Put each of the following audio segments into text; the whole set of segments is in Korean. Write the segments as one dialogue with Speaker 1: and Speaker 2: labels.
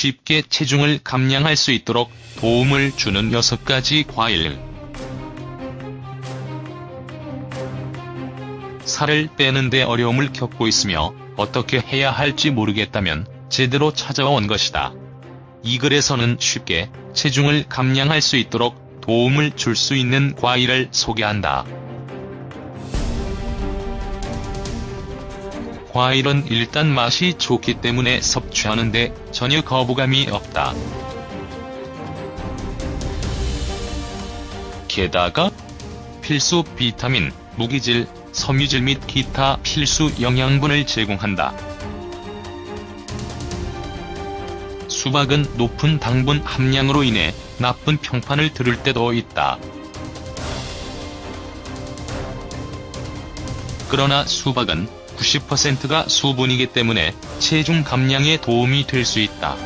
Speaker 1: 쉽게 체중을 감량할 수 있도록 도움을 주는 6가지 과일. 살을 빼는데 어려움을 겪고 있으며 어떻게 해야 할지 모르겠다면 제대로 찾아온 것이다. 이 글에서는 쉽게 체중을 감량할 수 있도록 도움을 줄 수 있는 과일을 소개한다. 과일은 일단 맛이 좋기 때문에 섭취하는데 전혀 거부감이 없다. 게다가 필수 비타민, 무기질, 섬유질 및 기타 필수 영양분을 제공한다. 수박은 높은 당분 함량으로 인해 나쁜 평판을 들을 때도 있다. 그러나 수박은 90%가 수분이기 때문에 체중 감량에 도움이 될 수 있다.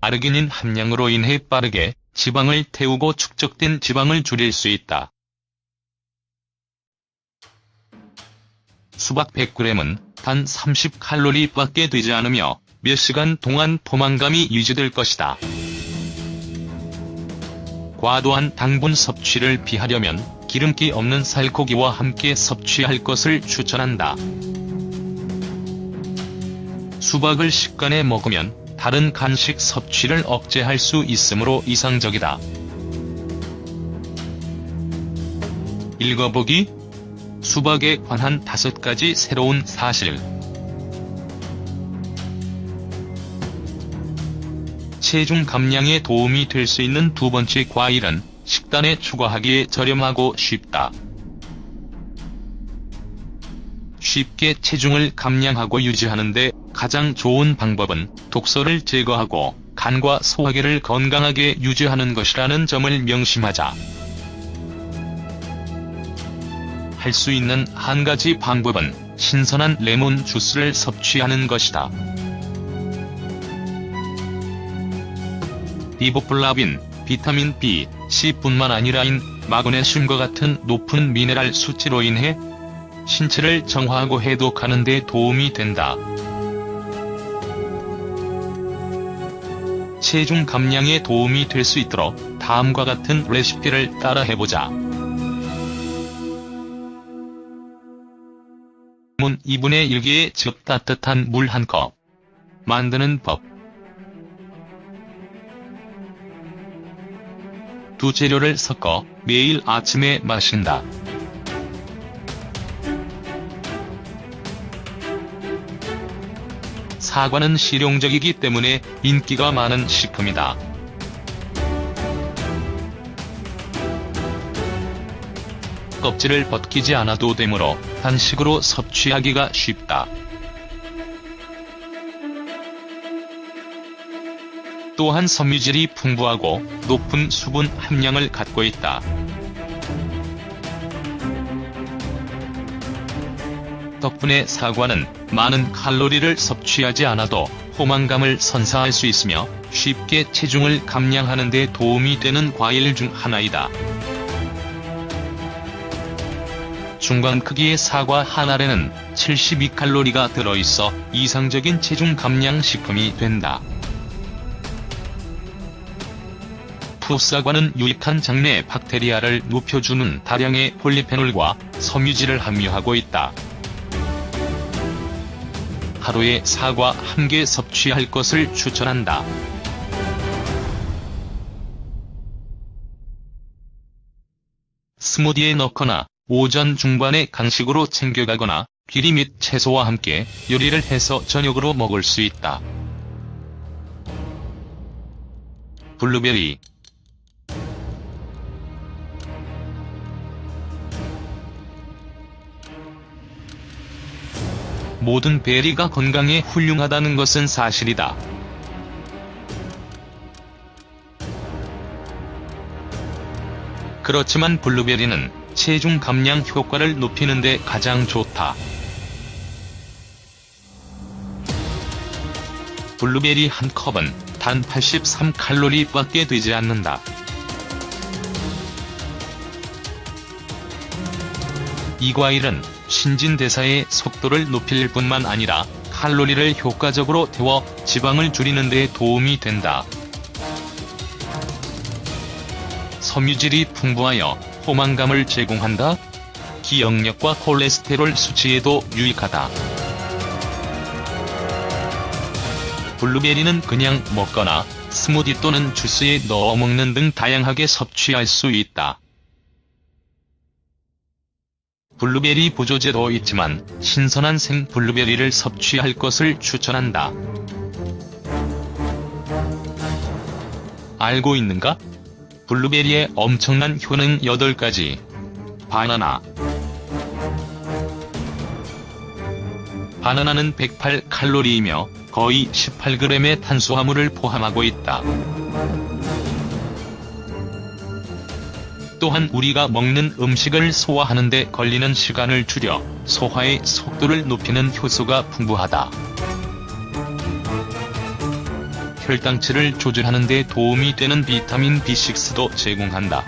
Speaker 1: 아르기닌 함량으로 인해 빠르게 지방을 태우고 축적된 지방을 줄일 수 있다. 수박 100g은 단 30칼로리밖에 되지 않으며 몇 시간 동안 포만감이 유지될 것이다. 과도한 당분 섭취를 피하려면 기름기 없는 살코기와 함께 섭취할 것을 추천한다. 수박을 식간에 먹으면 다른 간식 섭취를 억제할 수 있으므로 이상적이다. 읽어보기 수박에 관한 다섯 가지 새로운 사실. 체중 감량에 도움이 될 수 있는 두 번째 과일은 식단에 추가하기에 저렴하고 쉽다. 쉽게 체중을 감량하고 유지하는데 가장 좋은 방법은 독소를 제거하고 간과 소화기를 건강하게 유지하는 것이라는 점을 명심하자. 할 수 있는 한 가지 방법은 신선한 레몬 주스를 섭취하는 것이다. 리보플라빈, 비타민 B, C뿐만 아니라 인, 마그네슘과 같은 높은 미네랄 수치로 인해 신체를 정화하고 해독하는 데 도움이 된다. 체중 감량에 도움이 될 수 있도록 다음과 같은 레시피를 따라 해보자. 문 2분의 1개의 즉 따뜻한 물 한 컵. 만드는 법. 두 재료를 섞어 매일 아침에 마신다. 사과는 실용적이기 때문에 인기가 많은 식품이다. 껍질을 벗기지 않아도 되므로 단식으로 섭취하기가 쉽다. 또한 섬유질이 풍부하고 높은 수분 함량을 갖고 있다. 덕분에 사과는 많은 칼로리를 섭취하지 않아도 포만감을 선사할 수 있으며 쉽게 체중을 감량하는 데 도움이 되는 과일 중 하나이다. 중간 크기의 사과 한 알에는 72칼로리가 들어있어 이상적인 체중 감량 식품이 된다. 풋사과는 유익한 장내 박테리아를 높여주는 다량의 폴리페놀과 섬유질을 함유하고 있다. 하루에 사과 한 개 섭취할 것을 추천한다. 스무디에 넣거나 오전 중반에 간식으로 챙겨가거나 귀리 및 채소와 함께 요리를 해서 저녁으로 먹을 수 있다. 블루베리 모든 베리가 건강에 훌륭하다는 것은 사실이다. 그렇지만 블루베리는 체중 감량 효과를 높이는 데 가장 좋다. 블루베리 한 컵은 단 83칼로리밖에 되지 않는다. 이 과일은 신진대사의 속도를 높일 뿐만 아니라 칼로리를 효과적으로 태워 지방을 줄이는 데 도움이 된다. 섬유질이 풍부하여 포만감을 제공한다. 기억력과 콜레스테롤 수치에도 유익하다. 블루베리는 그냥 먹거나 스무디 또는 주스에 넣어 먹는 등 다양하게 섭취할 수 있다. 블루베리 보조제도 있지만 신선한 생 블루베리를 섭취할 것을 추천한다. 알고 있는가? 블루베리의 엄청난 효능 8가지. 바나나 바나나는 108칼로리이며 거의 18g의 탄수화물을 포함하고 있다. 또한 우리가 먹는 음식을 소화하는 데 걸리는 시간을 줄여 소화의 속도를 높이는 효소가 풍부하다. 혈당치를 조절하는 데 도움이 되는 비타민 B6도 제공한다.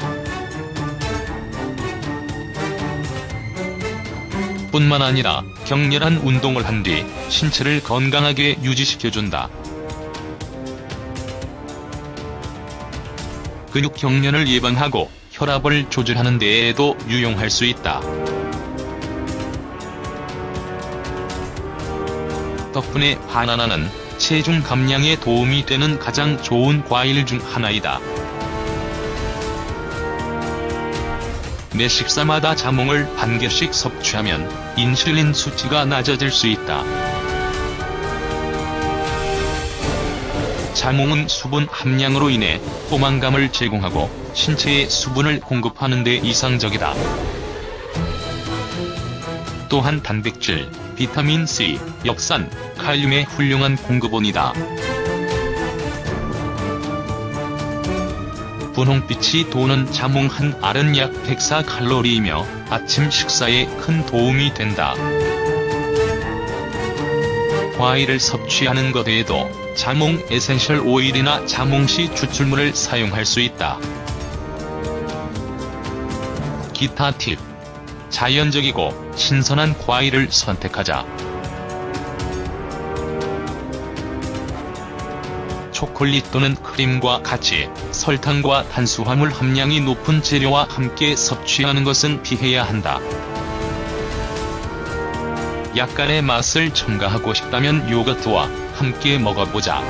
Speaker 1: 뿐만 아니라 격렬한 운동을 한 뒤 신체를 건강하게 유지시켜준다. 근육 경련을 예방하고 혈압을 조절하는 데에도 유용할 수 있다. 덕분에 바나나는 체중 감량에 도움이 되는 가장 좋은 과일 중 하나이다. 매 식사마다 자몽을 반 개씩 섭취하면 인슐린 수치가 낮아질 수 있다. 자몽은 수분 함량으로 인해 포만감을 제공하고 신체에 수분을 공급하는 데 이상적이다. 또한 단백질, 비타민 C, 역산, 칼륨의 훌륭한 공급원이다. 분홍빛이 도는 자몽 한 알은 약 104칼로리이며 아침 식사에 큰 도움이 된다. 과일을 섭취하는 것 외에도 자몽 에센셜 오일이나 자몽씨 추출물을 사용할 수 있다. 기타 팁. 자연적이고 신선한 과일을 선택하자. 초콜릿 또는 크림과 같이 설탕과 탄수화물 함량이 높은 재료와 함께 섭취하는 것은 피해야 한다. 약간의 맛을 첨가하고 싶다면 요거트와 함께 먹어보자.